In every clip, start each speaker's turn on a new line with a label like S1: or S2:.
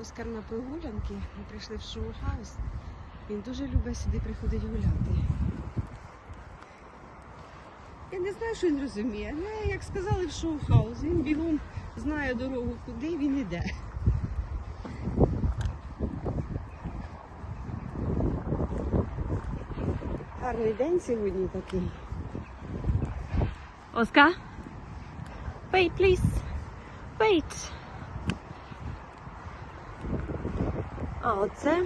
S1: Оскар на прогулянки. Ми прийшли в шоу-хаус. Він дуже любить сюди приходить гуляти. Я не знаю, що він розуміє, але як сказали в шоу-хаус, він бігом знає дорогу, куди він іде. Гарний день сьогодні такий.
S2: Оскар? Wait, please. Wait. А, оце,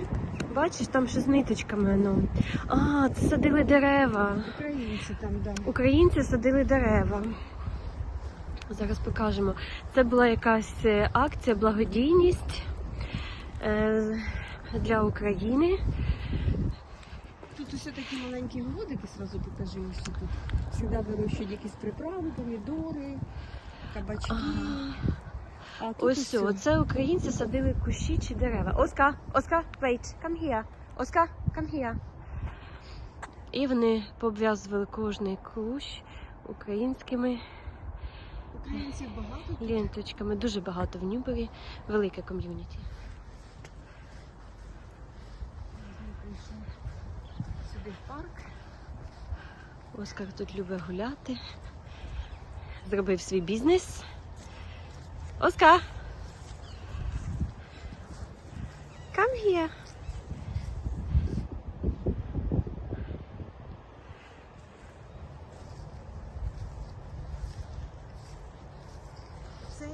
S2: бачиш, там ще з ниточками. Ну. А, це садили дерева.
S1: Українці там, да.
S2: Українці садили дерева. Зараз покажемо. Це була якась е, акція, благодійність е, для України.
S1: Тут усе такі маленькі городики, сразу покажи, що тут. Всегда вирощують якісь приправи, помідори, кабачки. А
S2: Ось все, це українці садили кущі чи дерева. Оскар, Оскар, wait, come here. Оскар, come here. І вони пов'язували кожний кущ українськими
S1: Українців багато.
S2: ленточками. Дуже багато в Нюбері, велике ком'юніті.
S1: Сюди в парк.
S2: Оскар тут любить гуляти. Зробив свій бізнес. Оскар! Come here.
S1: Це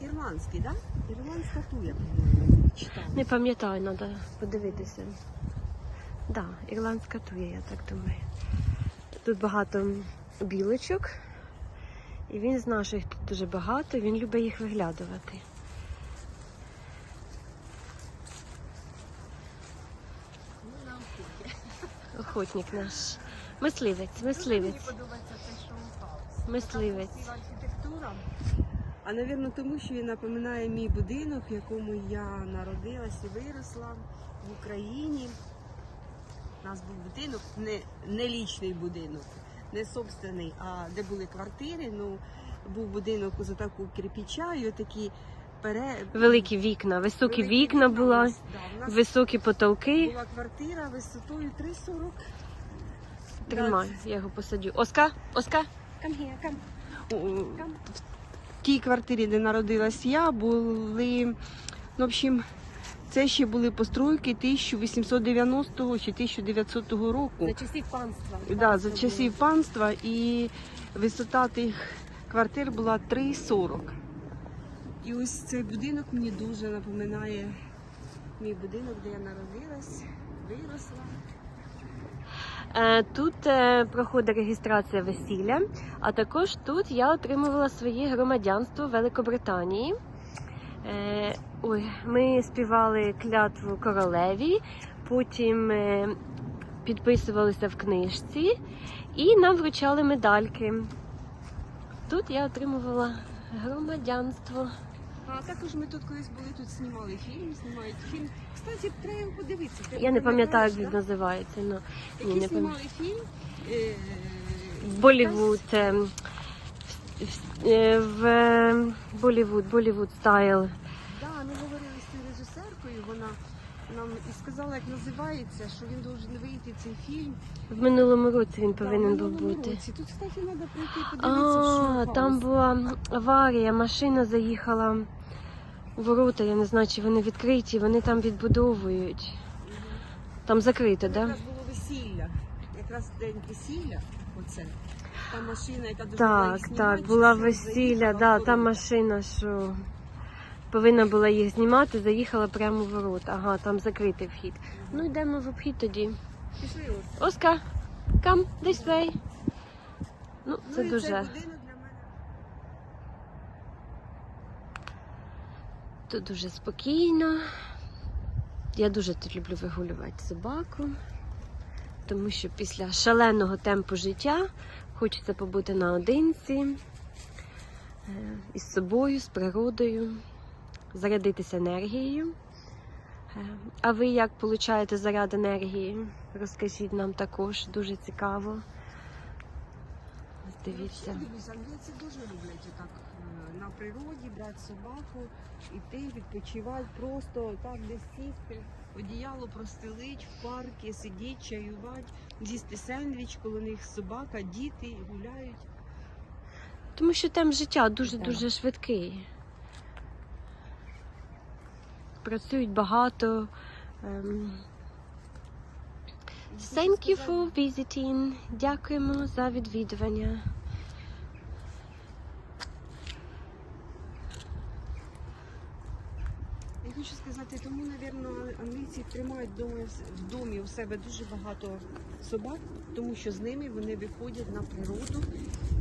S1: ірландський, так? Да? Ірландська туя, читала.
S2: Не пам'ятаю, треба подивитися. Да, ірландська туя, я так думаю. Тут багато білочок. І він знає, що їх тут дуже багато, він любить їх виглядувати. Охотник наш. Мисливець, мисливець.
S1: Мені подобається цей шоу-хаус.
S2: Мисливець.
S1: Архітектура. А, напевно, тому що він напоминає мій будинок, в якому я народилась і виросла в Україні. У нас був будинок, не, не лічний будинок, не собственний, а де були квартири. Ну, був будинок за таку кирпича і отакі пере...
S2: Великі вікна, високі
S1: великі
S2: вікна була,
S1: нас, да, нас
S2: високі потолки.
S1: була квартира висотою 3,40.
S2: Тримай, я його посадю. Оскар, Оскар, come here, come.
S1: У- В тій квартирі, де народилась я, були, ну, в общем, це ще були постройки 1890 чи 1900 року.
S2: За часів панства.
S1: Да, за часів панства і висота тих квартир була 3,40. І ось цей будинок мені дуже напоминає мій будинок, де я народилась, виросла.
S2: Е, Тут е, проходить реєстрація весілля, а також тут я отримувала своє громадянство Великобританії. Ой, ми співали клятву королеві, потім е, підписувалися в книжці і нам вручали медальки. Тут я отримувала громадянство.
S1: А також ми тут колись були, тут знімали фільм, знімають фільм. Кстати, треба його подивитися. Ти
S2: Я не пам'ятаю, як він називається. Ну, ні, не
S1: знімали фільм. е,
S2: Болівуд. е, в- Болівуд, Болівуд стайл.
S1: Да, ми говорили з цією режисеркою, вона нам і сказала, як називається, що він должен вийти цей фільм.
S2: В минулому році він повинен був бути.
S1: Тут, кстати, треба прийти подивитися.
S2: А,
S1: що
S2: там була аварія, машина заїхала у ворота, я не знаю, чи вони відкриті, вони там відбудовують. Там закрито, так?
S1: Якраз було весілля. Якраз день весілля. Оце. Та машина, яка дуже
S2: Так, так, була весілля, да, та машина, що повинна була їх знімати, заїхала прямо в ворота. Ага, там закритий вхід. Ну йдемо в обхід тоді.
S1: Пішли.
S2: Оскар, come this way. Ну, це
S1: ну,
S2: дуже. Тут дуже спокійно. Я дуже тут люблю вигулювати собаку, тому що після шаленого темпу життя хочеться побути наодинці е, із собою, з природою, зарядитися енергією. Е, А ви як получаєте заряд енергії? Розкажіть нам також, дуже цікаво. Дивіться.
S1: Англійці дуже люблять отак е, на природі, брати собаку, іти, відпочивати, просто так десь сісти, одіяло простелить, в парки, сидіти, чаювати, з'їсти сендвіч, коли у них собака, діти гуляють.
S2: Тому що там життя дуже-дуже швидкий. Працюють багато. Ем, Thank you for visiting. Дякуємо за відвідування.
S1: Я хочу сказати, тому, напевно, англійці тримають в домі у себе дуже багато собак, тому що з ними вони виходять на природу.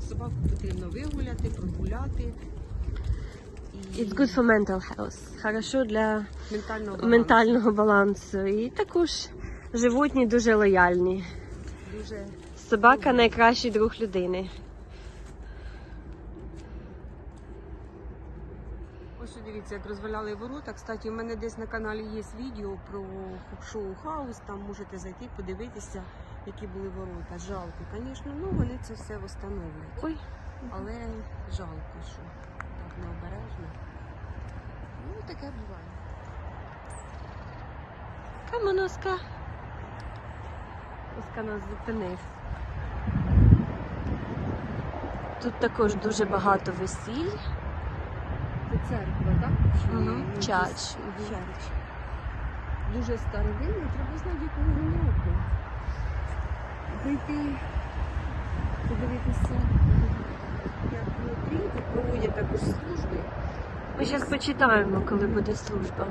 S1: Собаку потрібно вигуляти, прогуляти.
S2: It's good for mental health. Хорошо для
S1: ментального балансу.
S2: ментального балансу. І також животні дуже лояльні.
S1: Дуже
S2: Собака найкращий друг людини.
S1: Ось дивіться, як розваляли ворота. Кстати, у мене десь на каналі є відео про шоу хаус. Там можете зайти, подивитися, які були ворота. Жалко, звісно, ну вони це все встановлюють.
S2: Ой,
S1: Але жалко, що необережно. Ну, таке буває.
S2: Камон, Оскар. Оскар нас зупинив. Тут також дуже багато весіль.
S1: Це церква, так?
S2: Мгм, чач.
S1: Чач. Дуже старовинний, треба знати, якого року. Прийти, подивитися, як внутрі, проводять також служби.
S2: Ми зараз почитаємо, коли буде служба.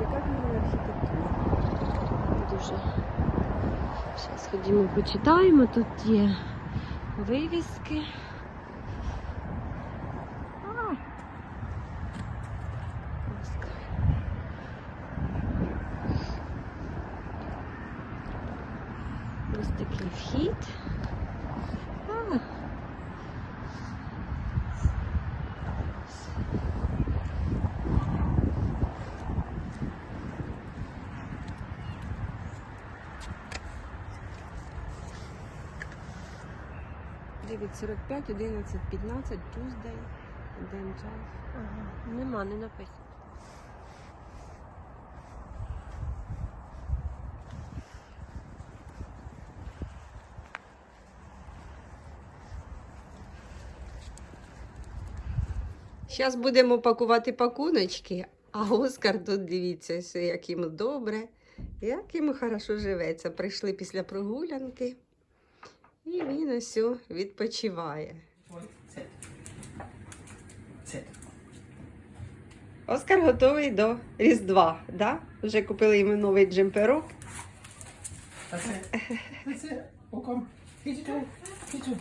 S1: Яка в архітектура?
S2: Дуже. Зараз ходімо, почитаємо. Тут є вивіски.
S1: 9.45, 11.15, Tuesday, день час.
S2: Ага. Нема, не написано.
S1: Зараз будемо пакувати пакуночки, а Оскар тут дивіться, як йому добре, як йому хорошо живеться. Прийшли після прогулянки і він усю відпочиває. Оскар готовий до Різдва, да? Вже купили йому новий джемперок.
S3: That's it. That's it. Welcome. Get your. Get your.